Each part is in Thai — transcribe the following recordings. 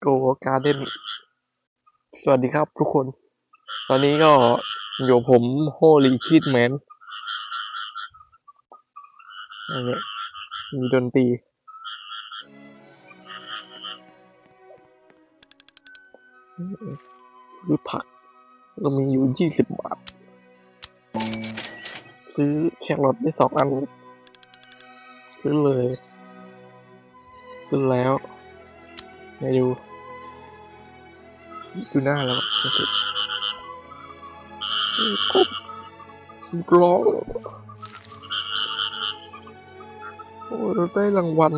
โกการ์เด้นสวัสดีครับทุกคน ตอนนี้ก็อยู่ผมโฮลีชีตแมนอันนี้มีดนตรี ซื้อผักก็มีอยู่ยี่สิบบาท ซื้อแครอทได้สองอัน ซื้อเลย ซื้อแล้วไหนดู ดูหน้าแล้วโอเคกบร้องโอ้เราได้รางวัล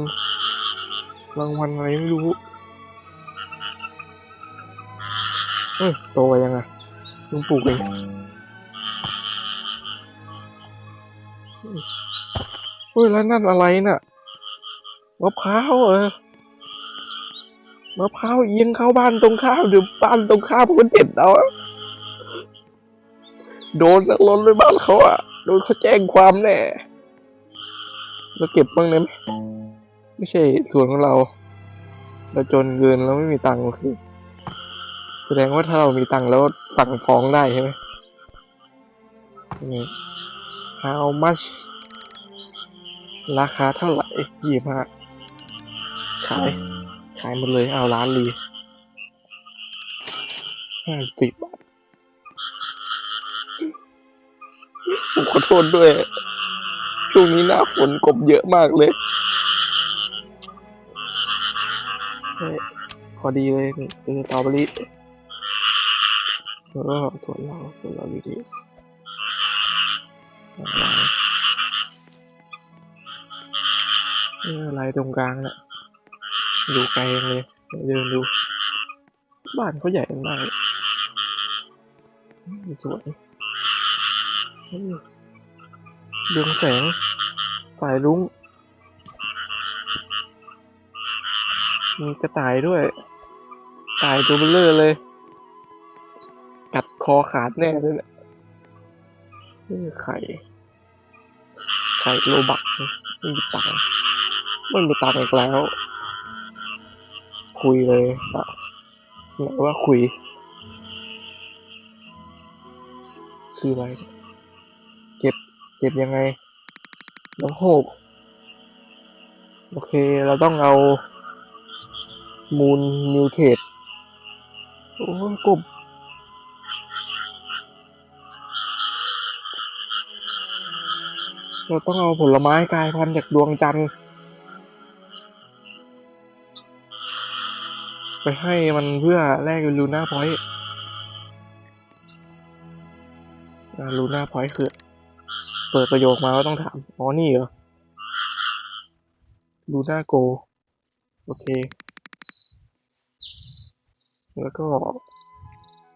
รางวัลอะไรไม่รู้ เอ้ยโตยังไงลุงปลูกเองเฮ้ยแล้วนั่นอะไรน่ะมะพร้าวเหรอ มะพร้าวเอียงเข้าบ้านตรงข้ามเดี๋ยวบ้านตรงข้ามมันเด็ดเอาโดนนักล้นไปบ้านเขาอะ โดนเขาแจ้งความแน่เราเก็บบ้างได้ไหมไม่ใช่ส่วนของเรา เราจนเกินเราไม่มีตังค์โอเคแสดงว่าถ้าเรามีตังค์แล้วสั่งฟ้องได้ใช่ไหมนี่ how much ราคาเท่าไหร่ยี่ห้าขาย ขายหมดเลย เอาร้านลีห้าสิบบาทผมขอโทษด้วย ช่วงนี้หน้าฝนกบเยอะมากเลย พอดีเลยเป็นสตรอเบอรี่แล้วก็ถั่วเราถั่วเราดีๆนี่อะไรตรงกลางน่ะ ดูไกลเลยเดินดู บ้านเขาใหญ่มากสวยเรืองแสง สายรุ้ง มีกระต่ายด้วยตายตัวเบลเลอร์เลย กัดคอขาดแน่เลยเนี่ยนี่ไข่ ไข่โลบักไม่มีตังไม่มีตังอีกแล้ว คุยเลยอะว่าคุย คืออะไร เก็บ เก็บยังไงน้องโหกโอเค เราต้องเอา มูลนิวเทสโอ้ยกบเราต้องเอาผลไม้กลายพันธุ์จากดวงจันทร์ ไปให้มันเพื่อแลกลูน่าพอยต์ลูน่าพอยต์คือ เปิดประโยคมาก็ต้องถาม อ๋อ นี่เหรอลูน่าโก โอเค แล้วก็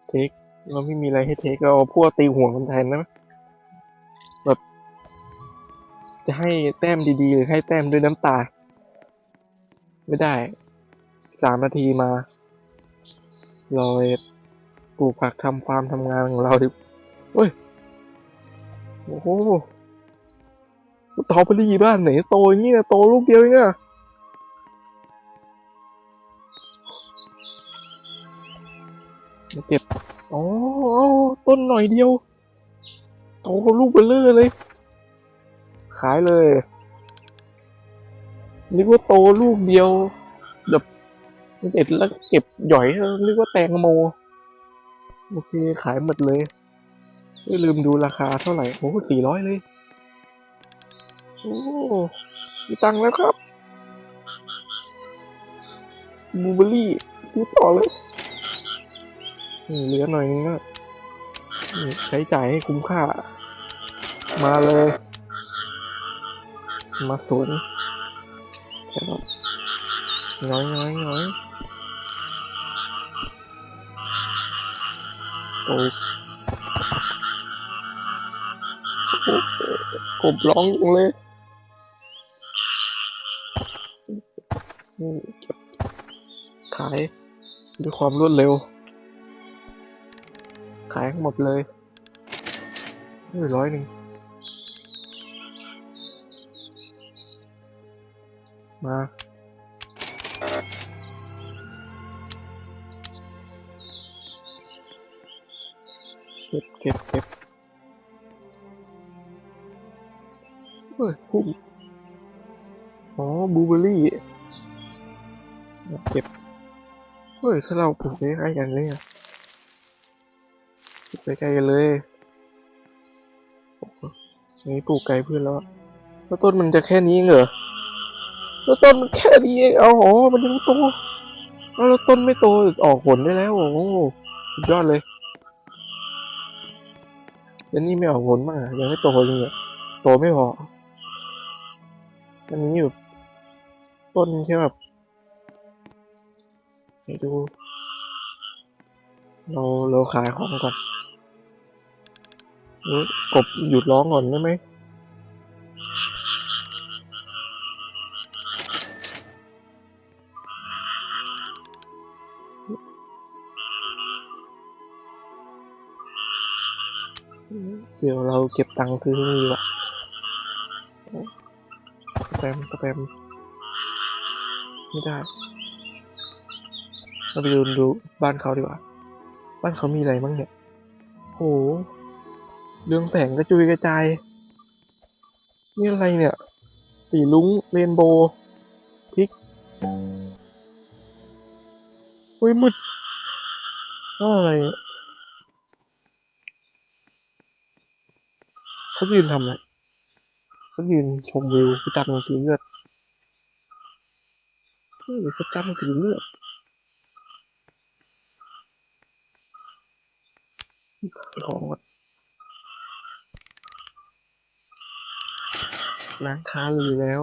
เทค เราไม่มีอะไรให้เทคเราเอาพวกตีหัวมันแทนนะแบบ จะให้แต้มดีๆ หรือให้แต้มด้วยน้ำตา ไม่ได้ สามนาทีมา เราปลูกผักทำฟาร์มทำงานของเราดิเฮ้ย โอ้โหตอเบอรี่บ้านไหนโตอย่างนี้นะโตลูกเดียวเองอะมาเก็บอ๋อต้นหน่อยเดียว โตลูกเบลเลอร์เลย ขายเลยนึกว่าโตลูกเดียวแบบ เด็ดแล้วเก็บหย่อยนึกว่าแตงโม โอเค ขายหมดเลยไม่ลืมดูราคาเท่าไหร่ โอ้สี่ร้อยเลย โอ้มีตังแล้วครับบูเบอรี่ซื้อต่อเลยนี่เหลือหน่อยนึงก็นี่ใช้จ่ายให้คุ้มค่า มาเลย มาสวนแค่น้อยน้อยน้อย กบร้องจังเลยนี่เก็บขายด้วยความรวดเร็ว ขายทั้งหมดเลยเฮ้ยร้อยหนึ่งมา ก็บเก็บเฮ้ยพุ่มอ๋อบลูเบอรี่เก็บเฮ้ยถ้าเราปลูกใกล้ๆกันเลยอะปลูกใกล้ๆกันเลยนี่ปลูกไกลเพื่อนแล้วแล้วต้นมันจะแค่นี้เหรอแล้วต้นมันแค่นี้เองเอาอ๋อมันยังโตแล้วต้นไม่โตออกผลได้แล้วโอ้โหสุดยอดเลย แล้วนี่ไม่ออกผลมากอะยังไม่โตเลยอะโตไม่พออันนี้อยู่ต้นแค่แบบให้ดู เราเราขายของก่อนกบหยุดร้องก่อนได้ไหม เดี๋ยวเราเก็บตังค์ซื้อนี่ดีกว่าสแปมสแปมไม่ได้ เราไปดูดูบ้านเขาดีกว่า บ้านเขามีอะไรบ้างเนี่ยโหเรืองแสงกระจุยกระจาย นี่อะไรเนี่ย สีลุ้งเรนโบว์พริกเฮ้ยมืดอะไรเนี่ย เขายืนทำอะไรเขายืนชมวิวเขาจับหนังสีเลือดเฮ้ยเขาจับหนังสีเลือดของก่อนร้านค้าเลยแล้ว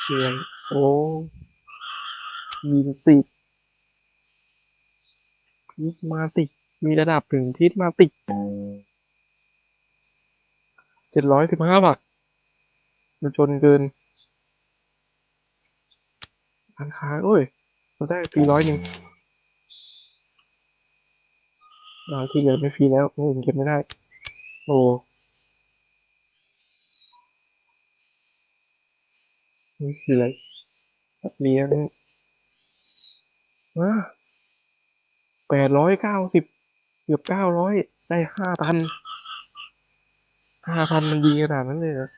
เชียงโอ้มีติก พิสมาติก มีระดับถึงพิสมาติกเจ็ดร้อยสิบห้าบาทมันจนเกินร้านค้าโอ้ยเราได้ฟรีร้อยหนึ่งอ่าที่เหลือไม่ฟรีแล้วเงินเก็บไม่ได้ โอ้นี่คืออะไรสัตว์เลี้ยงอ่า แปดร้อยเก้าสิบเกือบเก้าร้อยได้ห้าพันห้าพันมันดีขนาดนั้นเลยเหรอ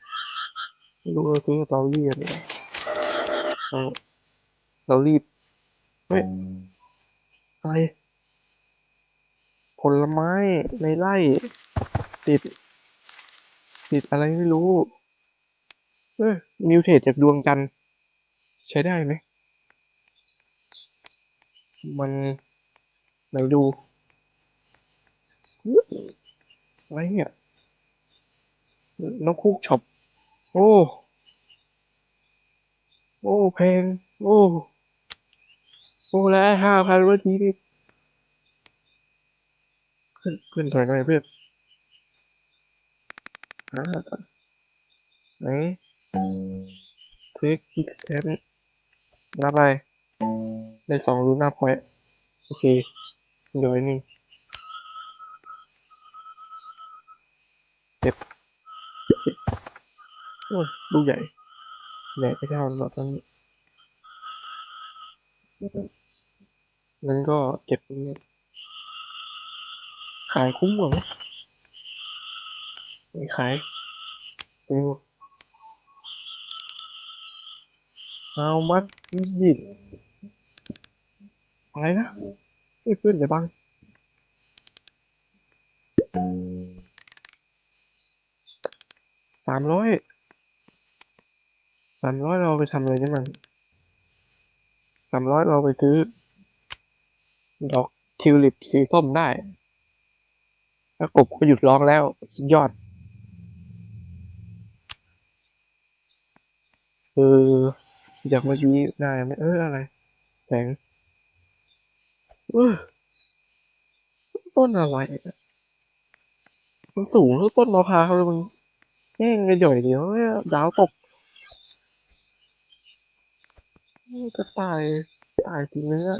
ไม่รู้เราซื้อเตารีดเลยเราเรารีบเฮ้ยอะไรผลไม้ในไร่ติด ติดอะไรไม่รู้ เออนิวเทรดจากดวงจันทร์ใช้ได้ไหมมัน ไหนดูอะไรเนี่ยนกคูกช็อป โอ้ โอ้เพลงโอ้ โอ้แล้วห้าพันเมื่อกี้นี่เพื่อนเพื่อนถอยหน่อยเพื่อนหาไหนเทคอีกแทนนับไป ได้สองรูน่าพอยโอเค เดี๋ยนี่เก็บโอ้ยลูกใหญ่แหลกไปเท่าหรอกตอนนี้งั้นก็เก็บตรงนี้ขายคุ้มกว่าไหมไม่ขายไปดู How much is it อะไรนะ เฮ้ยเพื่อนเดี๋ยวบังสามร้อยสามร้อยเราไปทำอะไรได้บ้งสามร้อยเราไปซื้อ ดอกทิวลิปสีส้มได้ แล้วกบก็หยุดร้องแล้วสุดยอด เออจากเมื่อกี้ได้ไหมเอออะไร แสง ต้นอะไรอะมันสูงเท่าต้นมะพร้าวเลยมึงแง่งกระหย่อยเดียวเนี่ยดาวตกจะตายตายจริงเลยอะ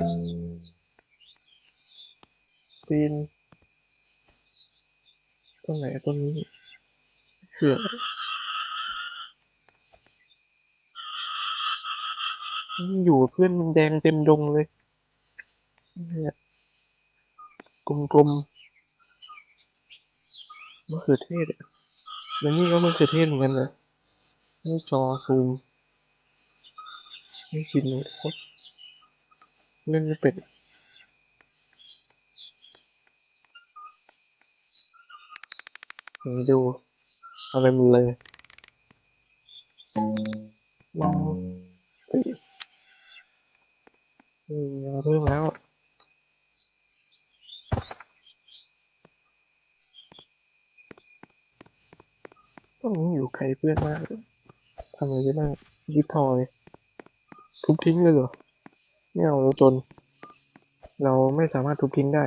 ปีนต้นไหนต้นนี้เขื่อนอยู่เพื่อนแดงเต็มดงเลย เนี่ยกลมๆมะเขือเทศอะแล้วนี่ก็มะเขือเทศเหมือนกันนะนี่จอซูมไม่ชินเลยครับเล่นไม่เป็นไหนดูอาไปหมดเลยมองเฮ้ยเออเอาเพิ่มแล้ว ต้องอยู่ไกลเพื่อนมากเลยทำอะไรได้บ้างยิบทอยทุบทิ้งเลยเหรอไม่เอาเราจน เราไม่สามารถทุบทิ้งได้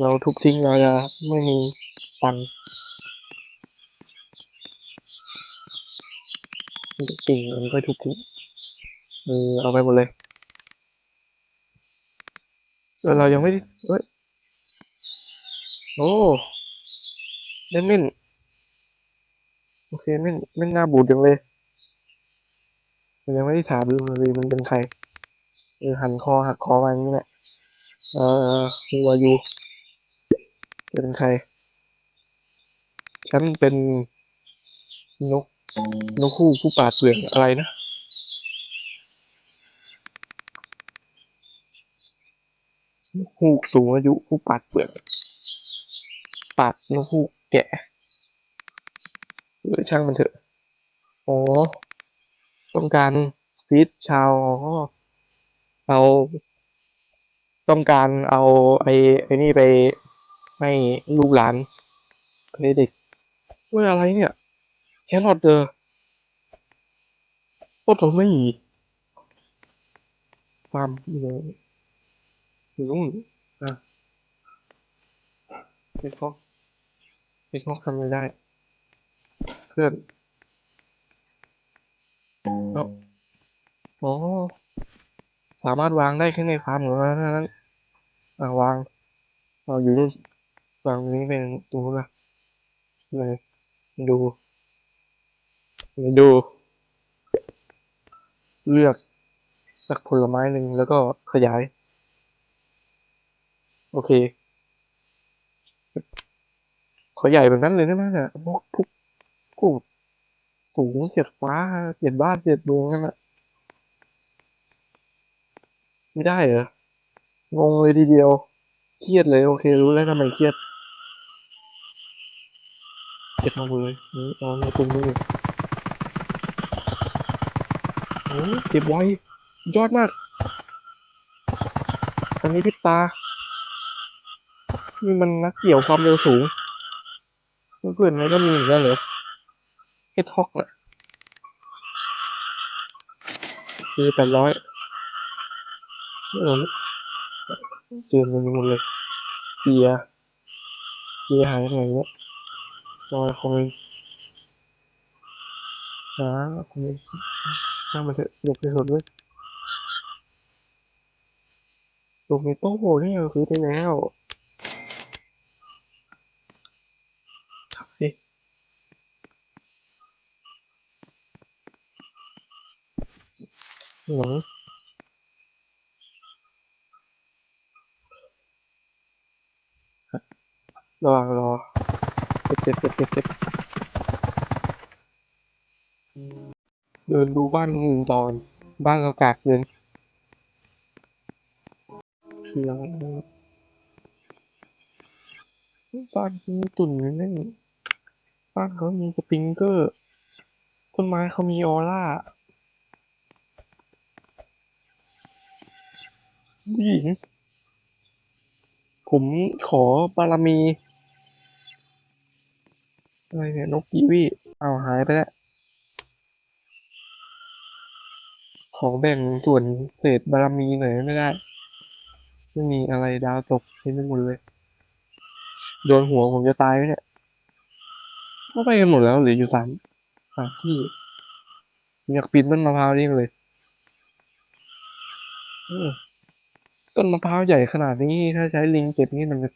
เราทุบทิ้งเราจะไม่มีตังค์จริงมันก็ทุบทิ้งเออเอาไปหมดเลยเรายังไม่ได้เอ้ย โอ้เล่นเม่น โอเคเม่นเม่นหน้าบูดจังเลยมันยังไม่ได้ถามดูเลยมันเป็นใคร เออหันคอหักคอมาอย่างนี้แหละเออเออวายูเป็นใคร ฉันเป็นนกนกคู่ผู้ปราดเปรื่องอะไรนะนกฮูกสูงอายุผู้ปราดเปรื่องปราดนกฮูกแก่ เออช่างมันเถอะอ๋อต้องการฟีดชาวอ๋อเอา ต้องการเอาไอ้ไอ้นี่ไปให้ลูกหลานให้เด็กเว้ยอะไรเนี่ย แครอทเดอโอ้โหไม่ฟาร์มอยู่เลยอยู่นู่นอะเป็นข้อเป็นข้อทำไม่ได้ เพื่อนเอ้าอ๋อสามารถวางได้แค่ในฟาร์มเหรอเท่านั้นอ่าวางเอาอยู่นู่นวางตรงนี้เป็นตรงนู้นละเลยดูเลยดู เลือกสักผลไม้หนึ่งแล้วก็ขยาย โอเค ขอใหญ่แบบนั้นเลยได้ไหมเนี่ยพวกพวก กูสูงเฉียดฟ้าเฉียดบ้านเฉียดเมืองนั่นแหละไม่ได้เหรองงเลยทีเดียว เครียดเลย โอเค รู้แล้วทำไมเครียดเก็บมาเลยนี่เอาในกลุ่มนี้โอ้เก็บไว้ ยอดมาก อันนี้พิษตา นี่มันนักเกี่ยวความเร็วสูงเพื่อนๆมันก็มีเหมือนกันเหรอ เฮดฮอกน่ะคือแปดร้อยเออเจอมันหมดเลยเกียร์เกียร์หายไปไหนเนี่ยรอยคอมเมนต์หาคอมเมนต์ช่ามันเถอะหยกที่สุดเลยหยกในโต้เนี่ยซื้อไปแล้ว หลังระหว่างรอเก็บเก็บเก็บเก็บเดินดูบ้านคนอื่นตอน บ้านเรากากเดินคืออะไรบ้านมีตุ่นอยู่นั่นบ้านเขามีสปริงเกอร์ต้นไม้เขามีออร่า ผู้หญิง ผมขอบารมี อะไรเนี่ย นกกีวีเอาหายไปแล้ว ขอแบ่งส่วนเศษบารมีหน่อยไม่ได้ ไม่มีอะไรดาวตกเต็มไปหมดเลย โดนหัวผมจะตายไหมเนี่ยก็ไปกันหมดแล้วเหลืออยู่สามสามที่อยากปีนต้นมะพร้าวนี่เลย ต้นมะพร้าวใหญ่ขนาดนี้ ถ้าใช้ลิงเก็บนี่มันจะ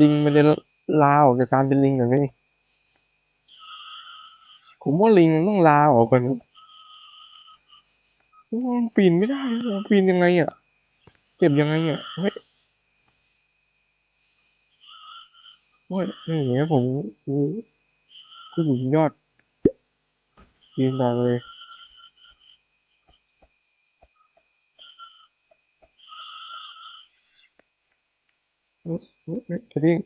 ลิงมันจะลาออกจากการเป็นลิงอย่างนี้ผมว่าลิงมันต้องลาออกก่อนมันปีนไม่ได้ปีนยังไงอะ เก็บยังไงเนี่ยเฮ้ยโอ้ยอย่างเงี้ยผมกูกูอยู่ยอดยืนได้เลย เฮ้ยเฮ้ยเฮ้ยกระดิ่ง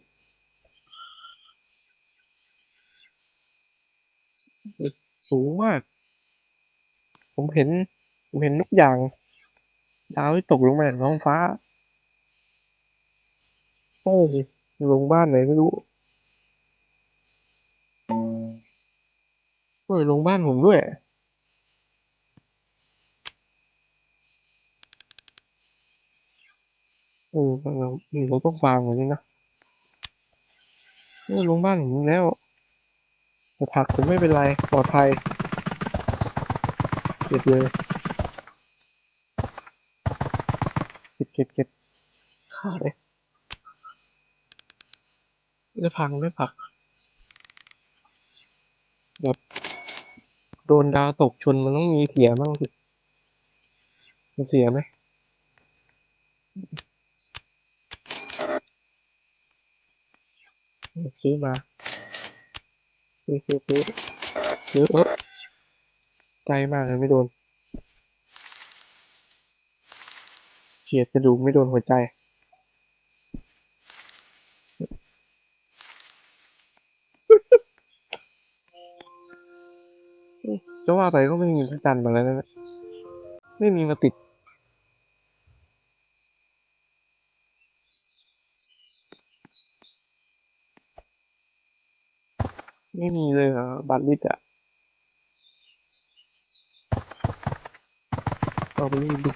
สูงมาก ผมเห็น ผมเห็นทุกอย่าง ดาวที่ตกลงมาจากท้องฟ้า โอ้ยอยู่โรงบ้านไหนไม่รู้โอ้ยโรงบ้านผมด้วย โอ้เราเราต้องฟาร์มกว่านี้นะเออโรงบ้านผมแล้วแต่ผักผมไม่เป็นไรปลอดภัยเก็บเลยเก็บเก็บเก็บขาเลยไม่ได้พังไม่ผักแบบโดนดาวตกชนมันต้องมีเสียบ้างสิมันเสียไหม ซื้อมาซื้อซื้อซื้อซื้อเออไกลมากเลยไม่โดนเฉียดกระดูกไม่โดนหัวใจจะว่าไปก็ไม่มีพระจันทร์มาแล้วนะ ไม่มีมาติด ไม่มีเลยเหรอบัตรลิตอะเอาไปรีบดู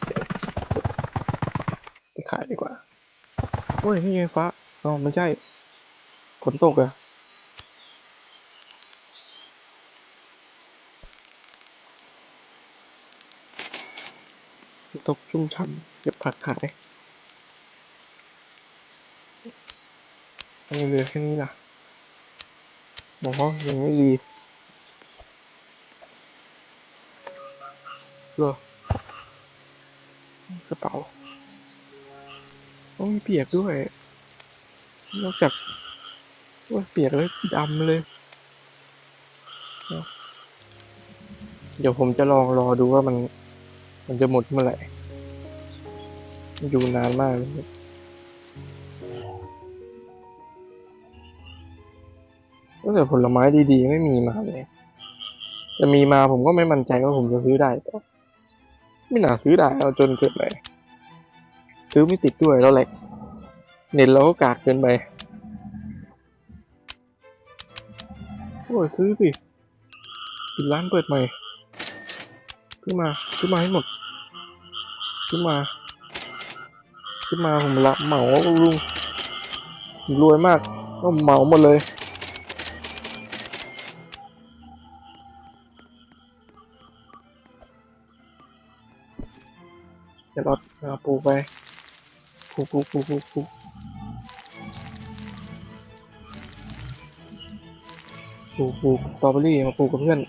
ไปขายดีกว่าโอ้ยนี่ไงฟ้าอ๋อไม่ใช่ฝนตกอะตกชุ่มฉ่ำเก็บผักขายทำไมเหลือแค่นี้ล่ะ บอกว่ายังไม่ดีเหรอกระเป๋าโอ้ยเปียกด้วย นอกจากว่าเปียกแล้วดำเลย เดี๋ยวผมจะลองรอดูว่ามัน มันจะหมดเมื่อไหร่อยู่นานมากเลย แต่ผลไม้ดีๆ ไม่มีมาเลย จะมีมาผมก็ไม่มั่นใจว่าผมจะซื้อได้ต่ไม่น่าซื้อได้เอาจนเกินไปซื้อไม่ติดด้วยแล้วแหละ เน็ตเราก็กากเกินไปโอ้ยซื้อสิปิดร้านเปิดใหม่ซื้อมาซื้อมาให้หมดซื้อมาซื้อมาผมละเหมาลุงรวยมากก็เหมาหมดเลย ราเอาปลูกไปปลูกปลูกปลูกปลูกปลูกปลูกตอเบอรี่มาปลูกกับเพื่อน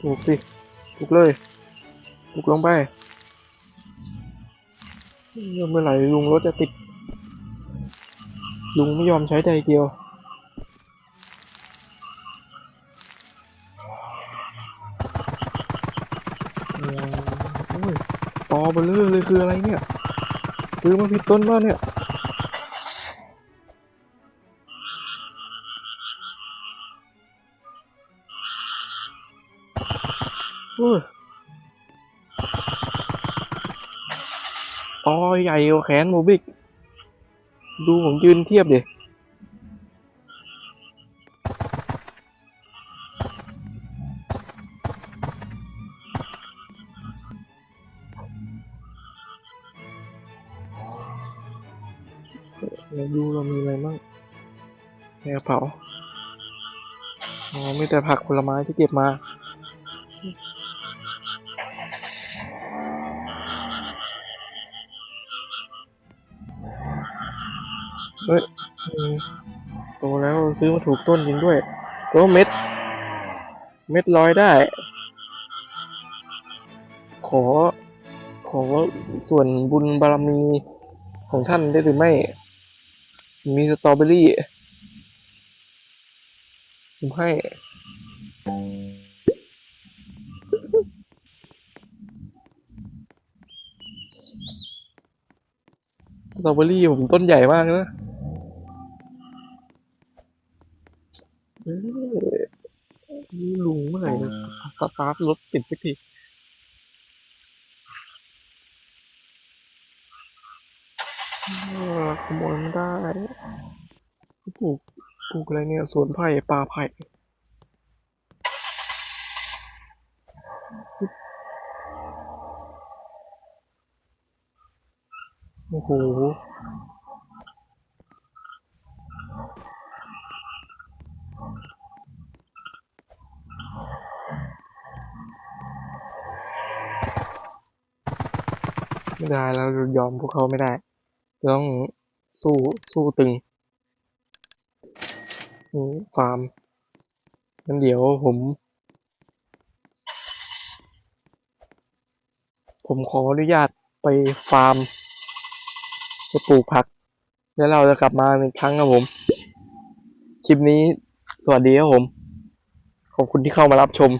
ปลูกสิปลูกเลยปลูกลงไปเมื่อไหร่ลุงรถจะติด ลุงไม่ยอมใช้ใดเดียว เบลอเลยคืออะไรเนี่ย ซื้อมาผิดต้นป่ะเนี่ยโอ้ยตอใหญ่กว่าแขนโมบิก ดูผมยืนเทียบเดิในดูเรามีอะไรบ้างในกระเป๋าอ๋อมีแต่ผักผลไม้ที่เก็บมาเฮ้ยโตแล้วซื้อมาถูกต้นจริงด้วยโตเม็ด เม็ดลอยได้ ขอ ขอส่วนบุญบารมีของท่านได้หรือไม่ มีสตรอเบอรี่ผมให้ สตรอเบอรี่ผมต้นใหญ่มากนะนี่ลุงเมื่อไหร่จะสตาร์ทรถติดสักทีเออ ขโมยไม่ได้ปลูกปลูกอะไรเนี่ยสวนไผ่ป่าไผ่โอ้โหไม่ได้แล้วยอมพวกเขาไม่ได้ต้อง สู้สู้ตึงนี่ฟาร์มงั้นเดี๋ยวผม ผมขออนุญาตไปฟาร์มไปปลูกผัก แล้วเราจะกลับมาอีกครั้งครับผม คลิปนี้สวัสดีครับผม ขอบคุณที่เข้ามารับชม